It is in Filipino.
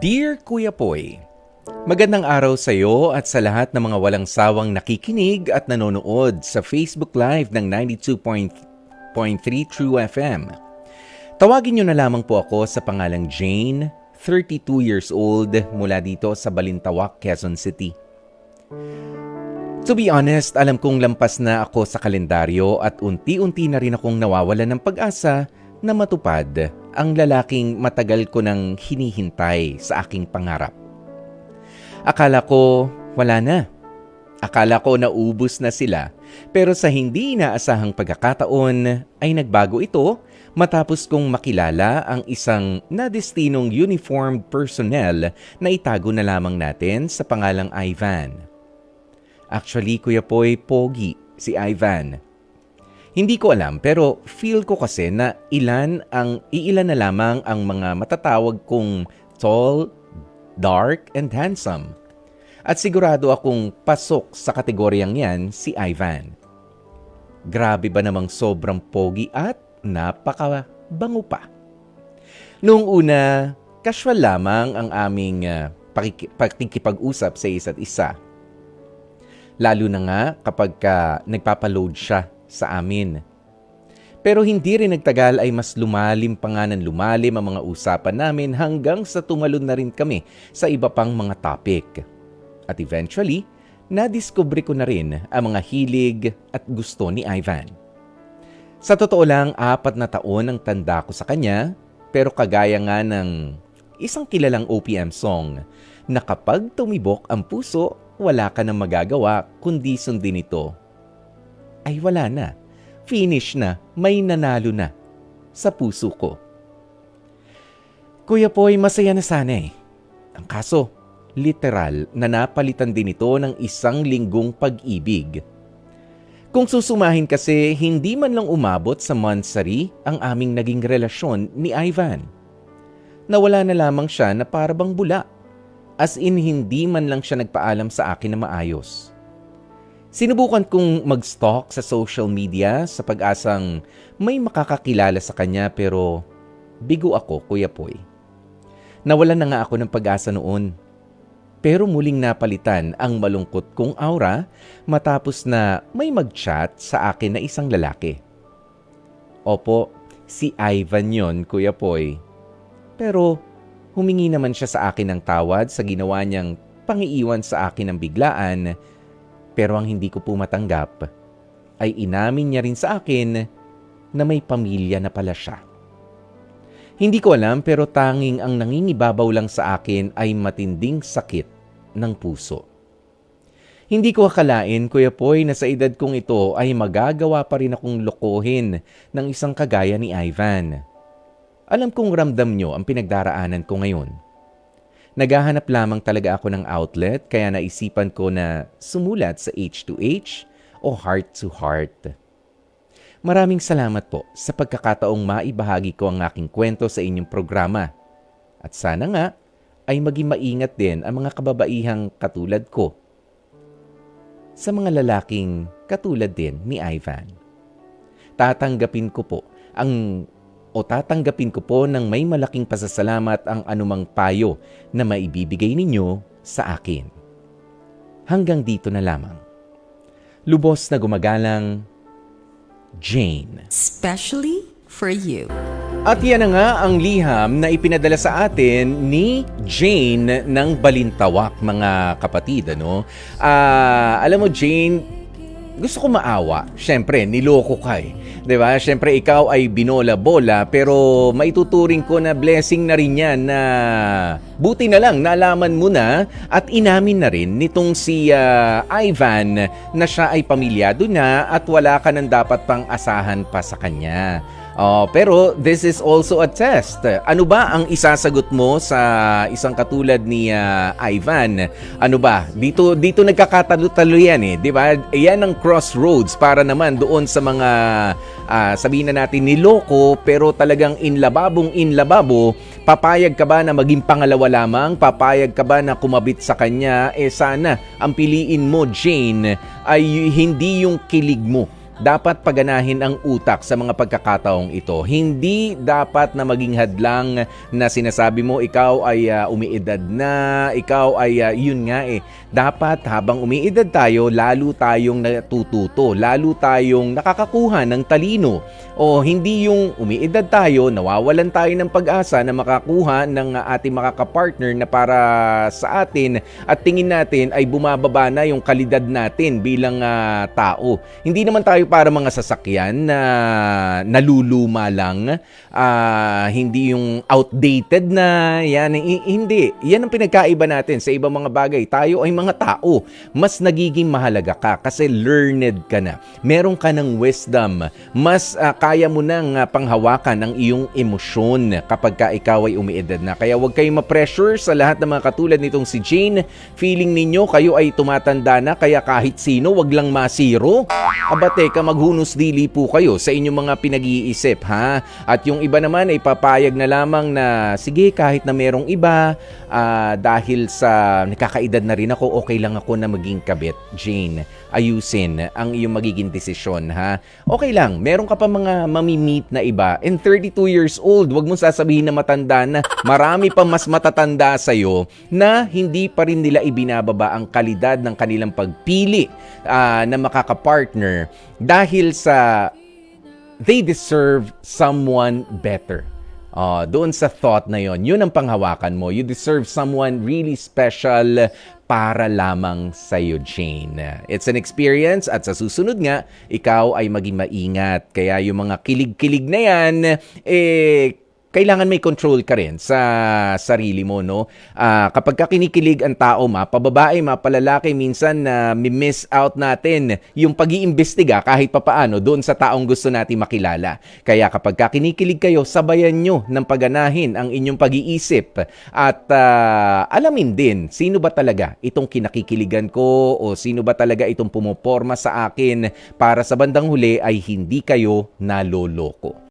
Dear Kuya Poy, Magandang araw sa iyo at sa lahat ng mga walang sawang nakikinig at nanonood sa Facebook Live ng 92.3 True FM. Tawagin niyo na lamang po ako sa pangalang Jane, 32 years old, mula dito sa Balintawak, Quezon City. To be honest, alam kong lampas na ako sa kalendaryo at unti-unti na rin akong nawawalan ng pag-asa na matupad ang lalaking matagal ko nang hinihintay sa aking pangarap. Akala ko wala na. Akala ko naubos na sila pero sa hindi inaasahang pagkakataon ay nagbago ito matapos kong makilala ang isang nadestinong uniformed personnel na itago na lamang natin sa pangalang Ivan. Actually, Kuya Poy, pogi si Ivan. Hindi ko alam pero feel ko kasi na ilan ang iilan na lamang ang mga matatawag kong tall, dark, and handsome. At sigurado akong pasok sa kategoryang yan si Ivan. Grabe ba namang sobrang pogi at napakabango pa. Noong una, casual lamang ang aming uh, pakiki- pakikipag-usap sa isa't isa. Lalo na nga kapag ka nagpapaload siya sa amin. Pero hindi rin nagtagal ay mas lumalim pa nga ng lumalim ang mga usapan namin hanggang sa tumalon na rin kami sa iba pang mga topic. At eventually, nadiskubre ko na rin ang mga hilig at gusto ni Ivan. Sa totoo lang, apat na taon ang tanda ko sa kanya, pero kagaya nga ng isang kilalang OPM song na kapag tumibok ang puso, wala ka nang magagawa kundi sundin ito ay wala na. Finish na, may nanalo na sa puso ko. Kuya Poy, masaya na sana eh. Ang kaso, literal na napalitan din ito ng isang linggong pag-ibig. Kung susumahin kasi, hindi man lang umabot sa monthsary ang aming naging relasyon ni Ivan. Nawala na lamang siya na parabang bula. As in, hindi man lang siya nagpaalam sa akin na maayos. Sinubukan kong mag-stalk sa social media sa pag-asang may makakakilala sa kanya pero bigo ako, Kuya Poy. Nawalan na nga ako ng pag-asa noon. Pero muling napalitan ang malungkot kong aura matapos na may mag-chat sa akin na isang lalaki. Opo, si Ivan yon, Kuya Poy. Pero humingi naman siya sa akin ng tawad sa ginawa niyang pangiiwan sa akin ng biglaan pero ang hindi ko po matanggap ay inamin niya rin sa akin na may pamilya na pala siya. Hindi ko alam pero tanging ang nangingibabaw lang sa akin ay matinding sakit ng puso. Hindi ko akalain, Kuya Poy, na sa edad kong ito ay magagawa pa rin akong lokohin ng isang kagaya ni Ivan. Alam kong ramdam nyo ang pinagdaraanan ko ngayon. Naghahanap lamang talaga ako ng outlet kaya naisipan ko na sumulat sa H2H o Heart to Heart. Maraming salamat po sa pagkakataong maibahagi ko ang aking kwento sa inyong programa. At sana nga ay maging maingat din ang mga kababaihang katulad ko sa mga lalaking katulad din ni Ivan. Tatanggapin ko po ang o tatanggapin ko po ng may malaking pasasalamat ang anumang payo na maibibigay ninyo sa akin. Hanggang dito na lamang. Lubos na gumagalang, Jane. Especially for you. At yan na nga ang liham na ipinadala sa atin ni Jane ng Balintawak, mga kapatid. Ano? Ah, alam mo, Jane, gusto ko maawa. Siyempre, niloko ka eh. ba? Syempre ikaw ay binola-bola pero maituturing ko na blessing na rin 'yan na buti na lang nalaman mo na at inamin na rin nitong si uh, Ivan na siya ay pamilyado na at wala ka nang dapat pang asahan pa sa kanya. Oh, pero this is also a test. Ano ba ang isasagot mo sa isang katulad ni uh, Ivan? Ano ba? Dito dito nagkakatalo-talo yan eh, 'di ba? Yan ang crossroads para naman doon sa mga uh, sabihin na natin niloko pero talagang inlababong inlababo. Papayag ka ba na maging pangalawa lamang? Papayag ka ba na kumabit sa kanya? Eh sana ang piliin mo, Jane, ay hindi yung kilig mo dapat paganahin ang utak sa mga pagkakataong ito. Hindi dapat na maging hadlang na sinasabi mo ikaw ay ah, umiidad na, ikaw ay ah, yun nga eh. Dapat habang umiidad tayo, lalo tayong natututo, lalo tayong nakakakuha ng talino. O hindi yung umiidad tayo, nawawalan tayo ng pag-asa na makakuha ng ating makakapartner na para sa atin at tingin natin ay bumababa na yung kalidad natin bilang ah, tao. Hindi naman tayo para mga sasakyan na naluluma lang, ah, hindi yung outdated na, yan, hi- hindi. Yan ang pinagkaiba natin sa ibang mga bagay. Tayo ay mga tao. Mas nagiging mahalaga ka kasi learned ka na. Meron ka ng wisdom. Mas ah, kaya mo nang ah, panghawakan ang iyong emosyon kapag ka ikaw ay umiidad na. Kaya huwag kayong ma-pressure sa lahat ng mga katulad nitong si Jane. Feeling ninyo kayo ay tumatanda na kaya kahit sino wag lang masiro. Aba teka, maghunos dili po kayo sa inyong mga pinag-iisip ha. At yung iba naman ay papayag na lamang na sige kahit na merong iba ah, dahil sa nakakaedad na rin ako, okay lang ako na maging kabit. Jane, ayusin ang iyong magiging desisyon ha. Okay lang, meron ka pa mga mamimit na iba. And 32 years old, wag mong sasabihin na matanda na. Marami pa mas matatanda sa'yo na hindi pa rin nila ibinababa ang kalidad ng kanilang pagpili ah, na makakapartner dahil sa they deserve someone better. Ah, doon sa thought na yon, yun ang panghawakan mo. You deserve someone really special para lamang sa iyo, Jane. It's an experience at sa susunod nga, ikaw ay maging maingat. Kaya yung mga kilig-kilig na yan, eh, kailangan may control ka rin sa sarili mo, no? Ah, kapag ka kinikilig ang tao, mapababae, mapalalaki, minsan na miss out natin yung pag-iimbestiga kahit papaano doon sa taong gusto natin makilala. Kaya kapag ka kinikilig kayo, sabayan nyo ng paganahin ang inyong pag-iisip at ah, alamin din sino ba talaga itong kinakikiligan ko o sino ba talaga itong pumoporma sa akin para sa bandang huli ay hindi kayo naloloko.